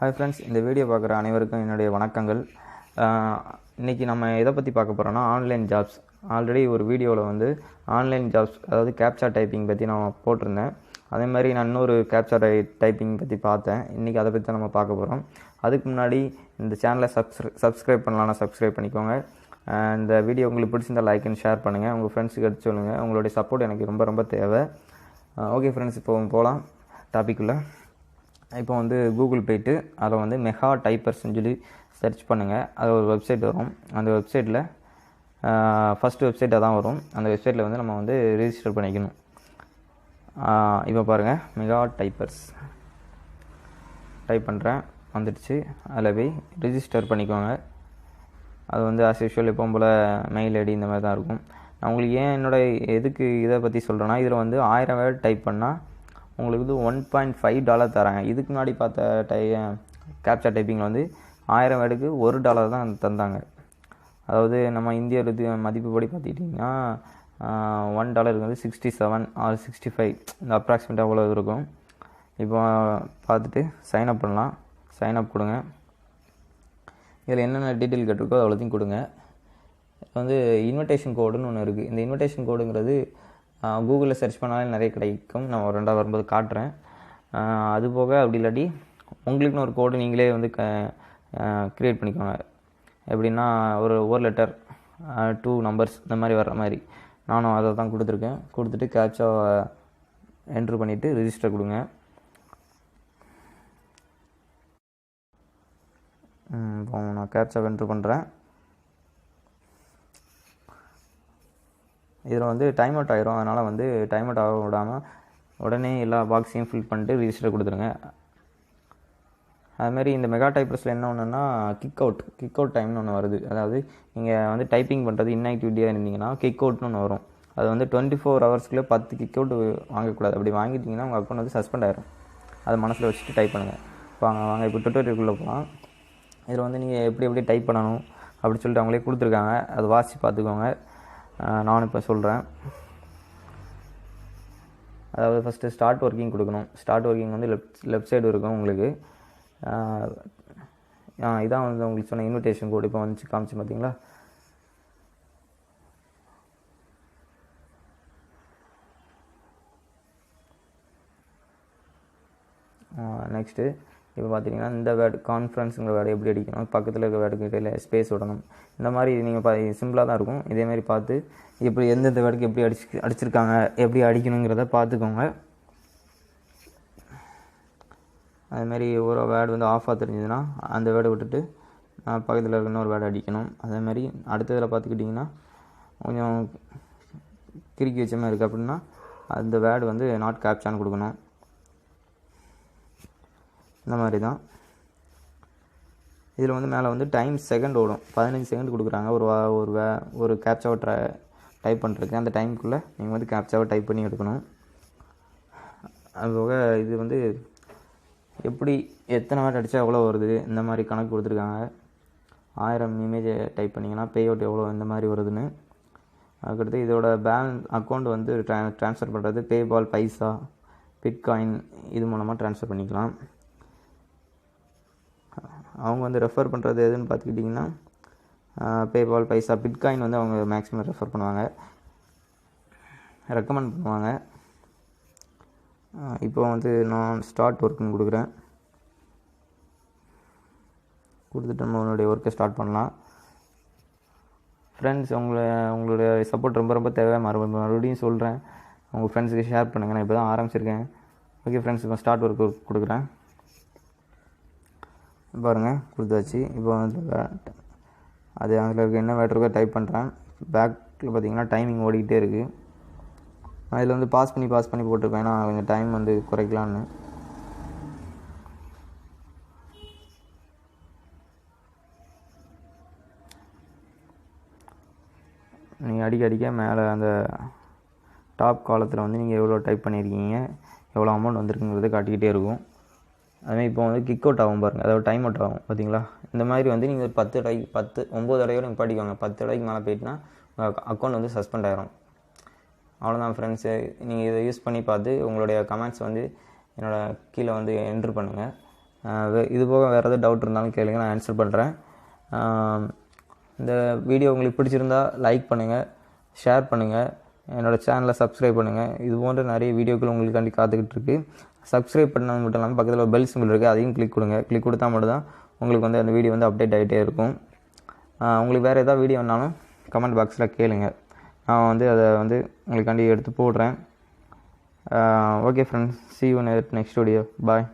Hi friends இந்த video பார்க்குற அனைவருக்கும் என்னுடைய வணக்கங்கள். இன்றைக்கி நம்ம எதை பற்றி பார்க்க போகிறோன்னா ஆன்லைன் ஜாப்ஸ் ஆல்ரெடி ஒரு வீடியோவில் வந்து ஆன்லைன் ஜாப்ஸ் அதாவது கேப்சா டைப்பிங் பற்றி நான் போட்டிருந்தேன். அதே மாதிரி நான் இன்னொரு கேப்சா டை டைப்பிங் பற்றி பார்த்தேன். இன்றைக்கி அதை பற்றி தான் நம்ம பார்க்க போகிறோம் அதுக்கு முன்னாடி இந்த சேனலை சப்ஸ்கிரை சப்ஸ்கிரைப் பண்ணலாம்னா சப்ஸ்கிரைப் பண்ணிக்கோங்க. இந்த வீடியோ உங்களுக்கு பிடிச்சிருந்தால் லைக் அண்ட் ஷேர் பண்ணுங்கள் உங்கள் ஃப்ரெண்ட்ஸுக்கு எடுத்து சொல்லுங்கள் உங்களுடைய சப்போர்ட் எனக்கு ரொம்ப ரொம்ப தேவை. ஓகே ஃப்ரெண்ட்ஸ் இப்போ போகலாம் டாபிக்குள்ளே இப்போ வந்து கூகுள் போயிட்டு அதில் வந்து மெகா டைப்பர்ஸ்னு சொல்லி சர்ச் பண்ணுங்கள் அது ஒரு வெப்சைட் வரும். அந்த வெப்சைட்டில் ஃபஸ்ட்டு வெப்சைட் தான் வரும். அந்த வெப்சைட்டில் வந்து நம்ம வந்து ரிஜிஸ்டர் பண்ணிக்கணும். இப்போ பாருங்கள் மெகா டைப்பர்ஸ் டைப் பண்ணுறேன் வந்துடுச்சு. அதில் போய் ரிஜிஸ்டர் பண்ணிக்கோங்க. அது வந்து ஆஸ் யூஷுவல் எப்பவும் போல் மெயில் ஐடி இந்த மாதிரி தான் இருக்கும். நான் உங்களுக்கு ஏன் என்னோட எதுக்கு இதை பற்றி சொல்கிறேன்னா இதில் வந்து ஆயிரம் வேர்ட் டைப் பண்ணால் உங்களுக்கு வந்து ஒன் பாயிண்ட் ஃபைவ் டாலர் தராங்க. இதுக்கு முன்னாடி பார்த்த டை கேப்சா டைப்பிங்கில் வந்து ஆயிரம் வேர்டுக்கு ஒரு டாலர் தான் தந்தாங்க. அதாவது நம்ம இந்திய இது மதிப்புப்படி பார்த்துக்கிட்டிங்கன்னா ஒன் டாலருக்கு வந்து sixty seven or sixty five இந்த அப்ராக்சிமேட்டாக அவ்வளோ இருக்கும்? இப்போ பார்த்துட்டு சைன் அப் பண்ணலாம். சைன் அப் கொடுங்க. இதில் என்னென்ன டீட்டெயில் கேட்டிருக்கோ அவ்வளோத்தையும் கொடுங்க. வந்து இன்விடேஷன் கோடுன்னு ஒன்று இருக்குது இந்த இன்விடேஷன் கோடுங்கிறது கூகுளில் சர்ச் பண்ணாலே நிறைய கிடைக்கும். நான் ஒரு ரெண்டாவது வரும்போது காட்டுறேன். அது போக அப்படி இல்லாட்டி உங்களுக்குன்னு ஒரு கோடு நீங்களே வந்து க க்ரியேட் பண்ணிக்கோங்க. எப்படின்னா ஒரு ஒரு லெட்டர் டூ நம்பர்ஸ் இந்த மாதிரி வர்ற மாதிரி. நானும் அதை தான் கொடுத்துருக்கேன். கொடுத்துட்டு கேப்சா என்ட்ரு பண்ணிவிட்டு ரிஜிஸ்டர் கொடுங்க. இப்போ நான் கேப்சா என்ட்ரு பண்ணுறேன் இதில் வந்து டைம் அவுட் ஆயிரும். அதனால் வந்து டைம் அவுட் ஆக விடாமல் உடனே எல்லா பாக்ஸையும் ஃபில் பண்ணிட்டு ரிஜிஸ்டர் கொடுத்துருங்க. அதுமாரி இந்த மெகா டைப்பர்ஸில் என்ன ஒன்றுன்னா கிக் அவுட் கிக் அவுட் டைம்னு ஒன்று வருது. அதாவது நீங்கள் வந்து டைப்பிங் பண்ணுறது இன்ஆக்டிவிட்டியாக இருந்தீங்கன்னா கிக் அவுட்னு ஒன்று வரும். அது வந்து டுவெண்ட்டி ஃபோர் ஹவர்ஸ்க்குள்ளே பத்து கிக் அவுட் வாங்கக்கூடாது. அப்படி வாங்கிட்டிங்கன்னா உங்கள் அக்கௌண்ட் வந்து சஸ்பெண்ட் ஆயிரும். அதை மனசில் வச்சுட்டு டைப் பண்ணுங்கள் வாங்க வாங்க இப்போ டுட்டோரியலுக்குள்ளே போகலாம் இதில் வந்து நீங்கள் எப்படி எப்படி டைப் பண்ணணும் அப்படி சொல்லிட்டு அவங்களே கொடுத்துருக்காங்க. அது வாசித்து பார்த்துக்கோங்க. நானும் இப்போ சொல்கிறேன் அதாவது ஃபஸ்ட்டு ஸ்டார்ட் ஒர்க்கிங் கொடுக்கணும். ஸ்டார்ட் ஒர்க்கிங் வந்து லெஃப்ட் லெஃப்ட் சைடு இருக்கும் உங்களுக்கு. இதான் வந்து உங்களுக்கு சொன்ன இன்விடேஷன் கோடு இப்போ வந்துச்சு காமிச்சு பார்த்தீங்களா நெக்ஸ்ட்டு இப்போ பார்த்தீங்கன்னா இந்த வேர்டு கான்ஃபரன்ஸுங்கிற வேர்டு எப்படி அடிக்கணும்? பக்கத்தில் இருக்க வேர்டுக்கு இடையில ஸ்பேஸ் விடணும். இந்த மாதிரி நீங்கள் பா சிம்பிளாக தான் இருக்கும். இதேமாரி பார்த்து எப்படி எந்தெந்த வேர்டுக்கு எப்படி அடிச்சு அடிச்சிருக்காங்க எப்படி அடிக்கணுங்கிறத பார்த்துக்கோங்க. அதுமாரி ஒரு வேர்டு வந்து ஆஃபாக தெரிஞ்சதுன்னா அந்த வேர்டை விட்டுட்டு நான் பக்கத்தில் இருக்க இன்னொரு வேர்டு அடிக்கணும். அதேமாதிரி அடுத்ததில் பார்த்துக்கிட்டிங்கன்னா கொஞ்சம் கிறுக்கி வச்ச மாதிரி இருக்குது அப்படின்னா அந்த வேர்டு வந்து நாட் கேப்சான்னு கொடுக்கணும். இந்த மாதிரி தான். இதில் வந்து மேலே வந்து டைம் செகண்ட் ஓடும். பதினஞ்சு செகண்ட் கொடுக்குறாங்க. ஒரு வா ஒரு வே ஒரு கேப்சாவை ட்ரை டைப் பண்ணுறதுக்கு அந்த டைமுக்குள்ளே நீங்கள் வந்து கேப்சாவை டைப் பண்ணி எடுக்கணும். அதுபோக இது வந்து எப்படி எத்தனை வாட் அடித்தா எவ்வளோ வருது? இந்த மாதிரி கணக்கு கொடுத்துருக்காங்க. ஆயிரம் இமேஜை டைப் பண்ணிங்கன்னா பே அவுட் எவ்வளோ இந்த மாதிரி வருதுன்னு. அதுக்கடுத்து இதோட பேலன்ஸ் அக்கௌண்ட் வந்து ட்ரா ட்ரான்ஸ்ஃபர் பண்ணுறது பேபால் பைசா பிட்காயின் இது மூலமாக ட்ரான்ஸ்ஃபர் பண்ணிக்கலாம். அவங்க வந்து ரெஃபர் பண்ணுறது எதுன்னு பார்த்துக்கிட்டிங்கன்னா பேபால் பைசா பிட்காயின் வந்து அவங்க மேக்ஸிமம் ரெஃபர் பண்ணுவாங்க. ரெக்கமெண்ட் பண்ணுவாங்க. இப்போ வந்து நான் ஸ்டார்ட் ஒர்க்குன்னு கொடுக்குறேன். கொடுத்துட்டு நம்ம உன்னுடைய ஒர்க்கை ஸ்டார்ட் பண்ணலாம். ஃப்ரெண்ட்ஸ் உங்களை உங்களுடைய சப்போர்ட் ரொம்ப ரொம்ப தேவை. மறுபடியும் மறுபடியும் சொல்கிறேன் உங்கள் ஃப்ரெண்ட்ஸுக்கு ஷேர் பண்ணுங்கள் நான் இப்போ தான் ஆரம்பிச்சிருக்கேன். ஓகே ஃப்ரெண்ட்ஸ் இப்போ ஸ்டார்ட் ஒர்க் கொடுக்குறேன். பாருங்கள் கொடுத்தாச்சு. இப்போ வந்து அது அதில் இருக்க என்ன வேட் இருக்கோ டைப் பண்ணுறேன் பேக்கில் பார்த்தீங்கன்னா டைமிங் ஓடிக்கிட்டே இருக்குது நான் இதில் வந்து பாஸ் பண்ணி பாஸ் பண்ணி போட்டிருப்பேன். ஏன்னா கொஞ்சம் டைம் வந்து குறைக்கலான்னு நீங்கள் அடிக்க அடிக்க மேலே அந்த டாப் காலத்தில் வந்து நீங்கள் எவ்வளோ டைப் பண்ணியிருக்கீங்க எவ்வளோ அமௌண்ட் வந்திருக்குங்கிறது காட்டிக்கிட்டே இருக்கும். அதுமாதிரி இப்போ வந்து கிக் அவுட் ஆகும் பாருங்கள் அதாவது டைம் அவுட் ஆகும் பார்த்தீங்களா? இந்த மாதிரி வந்து நீங்கள் ஒரு பத்து தடவைக்கு பத்து ஒம்பது தடவையோட நீங்கள் படிக்கோங்க. பத்து தடவைக்கு மேலே போயிட்டுனா உங்கள் அக்கௌண்ட் வந்து சஸ்பெண்ட் ஆகிரும் அவ்வளோதான் ஃப்ரெண்ட்ஸு நீங்கள் இதை யூஸ் பண்ணி பார்த்து உங்களுடைய கமெண்ட்ஸ் வந்து என்னோட கீழே வந்து என்ட்ரு பண்ணுங்கள் இது போக வேறு எதாவது டவுட் இருந்தாலும் கேளுங்க. நான் ஆன்சர் பண்ணுறேன் இந்த வீடியோ உங்களுக்கு பிடிச்சிருந்தா லைக் பண்ணுங்கள் ஷேர் பண்ணுங்கள் என்னோடய சேனலை சப்ஸ்கிரைப் பண்ணுங்கள் இது போன்ற நிறைய வீடியோக்கள் உங்களுக்காண்டி காத்துக்கிட்டு இருக்குது சப்ஸ்கிரைப் பண்ண மட்டும் இல்லாமல் பக்கத்தில் பெல் சிம்பிள் இருக்குது அதையும் கிளிக் கொடுங்க. கிளிக் கொடுத்தா மட்டும்தான் உங்களுக்கு வந்து அந்த வீடியோ வந்து அப்டேட் ஆகிட்டே இருக்கும். உங்களுக்கு வேறு எதாவது வீடியோ வேணாலும் கமெண்ட் பாக்ஸில் கேளுங்க. நான் வந்து அதை வந்து உங்களுக்காண்டி எடுத்து போடுறேன். Okay friends see you next video bye